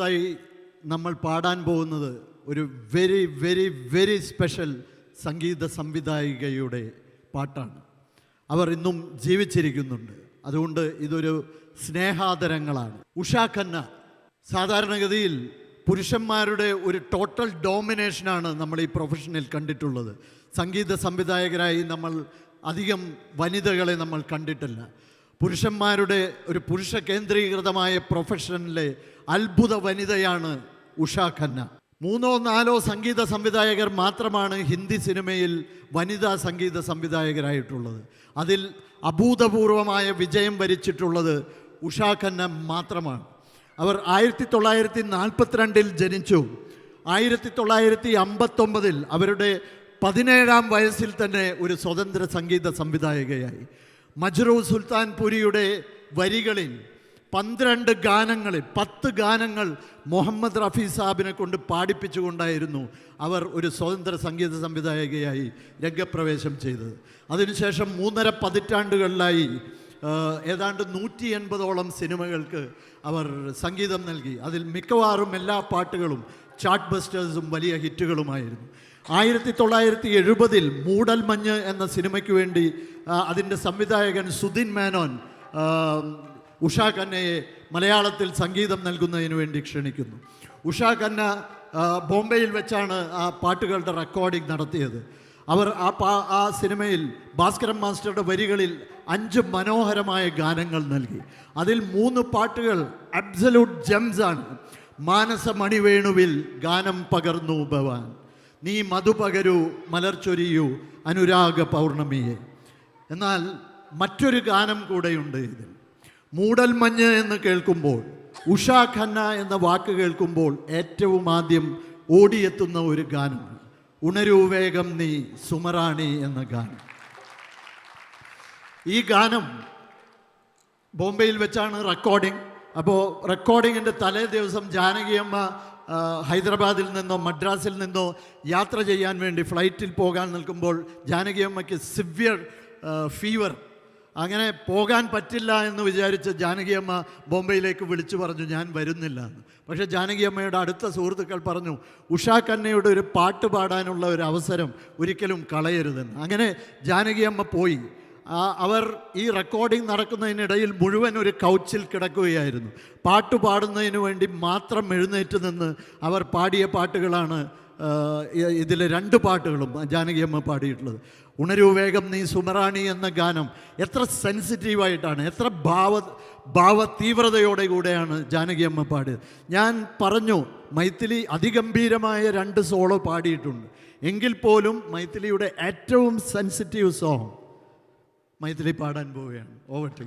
അടുത്തതായി നമ്മൾ പാടാൻ പോകുന്നത് ഒരു വെരി വെരി വെരി സ്പെഷ്യൽ സംഗീത സംവിധായികയുടെ പാട്ടാണ്. അവർ ഇന്നും ജീവിച്ചിരിക്കുന്നുണ്ട്. അതുകൊണ്ട് ഇതൊരു സ്നേഹാദരങ്ങളാണ്. ഉഷാ ഖന്ന സാധാരണഗതിയിൽ പുരുഷന്മാരുടെ ഒരു ടോട്ടൽ ഡോമിനേഷനാണ് നമ്മൾ ഈ പ്രൊഫഷനിൽ കണ്ടിട്ടുള്ളത്. സംഗീത സംവിധായകരായി നമ്മൾ അധികം വനിതകളെ നമ്മൾ കണ്ടിട്ടില്ല. പുരുഷന്മാരുടെ ഒരു പുരുഷ കേന്ദ്രീകൃതമായ പ്രൊഫഷനിലെ അത്ഭുത വനിതയാണ് ഉഷാ ഖന്ന. മൂന്നോ നാലോ സംഗീത സംവിധായകർ മാത്രമാണ് ഹിന്ദി സിനിമയിൽ വനിതാ സംഗീത സംവിധായകരായിട്ടുള്ളത്. അതിൽ അഭൂതപൂർവമായ വിജയം വരിച്ചിട്ടുള്ളത് ഉഷാ ഖന്ന മാത്രമാണ്. അവർ ആയിരത്തി തൊള്ളായിരത്തി നാൽപ്പത്തിരണ്ടിൽ ജനിച്ചു. ആയിരത്തി തൊള്ളായിരത്തി അമ്പത്തൊമ്പതിൽ അവരുടെ പതിനേഴാം വയസ്സിൽ തന്നെ ഒരു സ്വതന്ത്ര സംഗീത സംവിധായകയായി. മജ്റൂ സുൽത്താൻപുരിയുടെ വരികളിൽ പന്ത്രണ്ട് ഗാനങ്ങളിൽ പത്ത് ഗാനങ്ങൾ മുഹമ്മദ് റഫി സാബിനെ കൊണ്ട് പാടിപ്പിച്ചുകൊണ്ടായിരുന്നു അവർ ഒരു സ്വതന്ത്ര സംഗീത സംവിധായകയായി രംഗപ്രവേശം ചെയ്തത്. അതിനുശേഷം മൂന്നര പതിറ്റാണ്ടുകളിലായി ഏതാണ്ട് നൂറ്റി എൺപതോളം സിനിമകൾക്ക് അവർ സംഗീതം നൽകി. അതിൽ മിക്കവാറും എല്ലാ പാട്ടുകളും ചാർട്ട് ബസ്റ്റേഴ്സും വലിയ ഹിറ്റുകളുമായിരുന്നു. ആയിരത്തി തൊള്ളായിരത്തി എഴുപതിൽ മൂടൽ മഞ്ഞ് എന്ന സിനിമയ്ക്ക് വേണ്ടി അതിന്റെ സംവിധായകൻ സുധിൻ മേനോൻ ഉഷാ ഖന്നയെ മലയാളത്തിൽ സംഗീതം നൽകുന്നതിന് വേണ്ടി ക്ഷണിക്കുന്നു. ഉഷാ ഖന്ന ബോംബെയിൽ വെച്ചാണ് ആ പാട്ടുകളുടെ റെക്കോർഡിംഗ് നടത്തിയത്. അവർ ആ പാ ആ സിനിമയിൽ ഭാസ്കരൻ മാസ്റ്ററുടെ വരികളിൽ അഞ്ച് മനോഹരമായ ഗാനങ്ങൾ നൽകി. അതിൽ മൂന്ന് പാട്ടുകൾ അബ്സലൂട്ട് ജെംസ് ആണ്. മാനസമണിവേണുവിൽ ഗാനം പകർന്നു ഭവാൻ. നീ മധു പകരൂ മലർച്ചൊരിയൂ അനുരാഗ പൗർണമിയെ. എന്നാൽ മറ്റൊരു ഗാനം കൂടെയുണ്ട് ഇതിൽ. മൂടൽമഞ്ഞ് എന്ന് കേൾക്കുമ്പോൾ ഉഷാ ഖന്ന എന്ന വാക്ക് കേൾക്കുമ്പോൾ ഏറ്റവും ആദ്യം ഓടിയെത്തുന്ന ഒരു ഗാനം. ഉണരൂ വേഗം നീ സുമറാണി എന്ന ഗാനം. ഈ ഗാനം ബോംബെയിൽ വെച്ചാണ് റെക്കോർഡിംഗ് അപ്പോൾ റെക്കോർഡിങ്ങിന്റെ തലേ ദിവസം ജാനകിയമ്മ ഹൈദരാബാദിൽ നിന്നോ മദ്രാസിൽ നിന്നോ യാത്ര ചെയ്യാൻ വേണ്ടി ഫ്ലൈറ്റിൽ പോകാൻ നിൽക്കുമ്പോൾ ജാനകിയമ്മയ്ക്ക് സിവിയർ ഫീവർ അങ്ങനെ പോകാൻ പറ്റില്ല എന്ന് വിചാരിച്ച ജാനകിയമ്മ ബോംബെയിലേക്ക് വിളിച്ചു പറഞ്ഞു ഞാൻ വരുന്നില്ല എന്ന്. പക്ഷേ ജാനകിയമ്മയുടെ അടുത്ത സുഹൃത്തുക്കൾ പറഞ്ഞു ഉഷാ കന്നയുടെ ഒരു പാട്ട് പാടാനുള്ള ഒരു അവസരം ഒരിക്കലും കളയരുതെന്ന്. അങ്ങനെ ജാനകിയമ്മ പോയി. അവർ ഈ റെക്കോർഡിംഗ് നടക്കുന്നതിനിടയിൽ മുഴുവൻ ഒരു കൗച്ചിൽ കിടക്കുകയായിരുന്നു. പാട്ട് പാടുന്നതിന് വേണ്ടി മാത്രം എഴുന്നേറ്റ് നിന്ന് അവർ പാടിയ പാട്ടുകളാണ് ഇതിലെ രണ്ട് പാട്ടുകളും ജാനകിയമ്മ പാടിയിട്ടുള്ളത്. ഉണരൂ വേഗം നീ സുമറാണി എന്ന ഗാനം എത്ര സെൻസിറ്റീവായിട്ടാണ് എത്ര ഭാവ ഭാവ തീവ്രതയോടെ കൂടെയാണ് ജാനകിയമ്മ പാടിയത്. ഞാൻ പറഞ്ഞു മൈഥിലി അതിഗംഭീരമായ രണ്ട് സോളോ പാടിയിട്ടുണ്ട്. എങ്കിൽ പോലും മൈഥിലിയുടെ ഏറ്റവും സെൻസിറ്റീവ് സോങ് മൈഥിലി പാടാൻ പോവുകയാണ്. Over to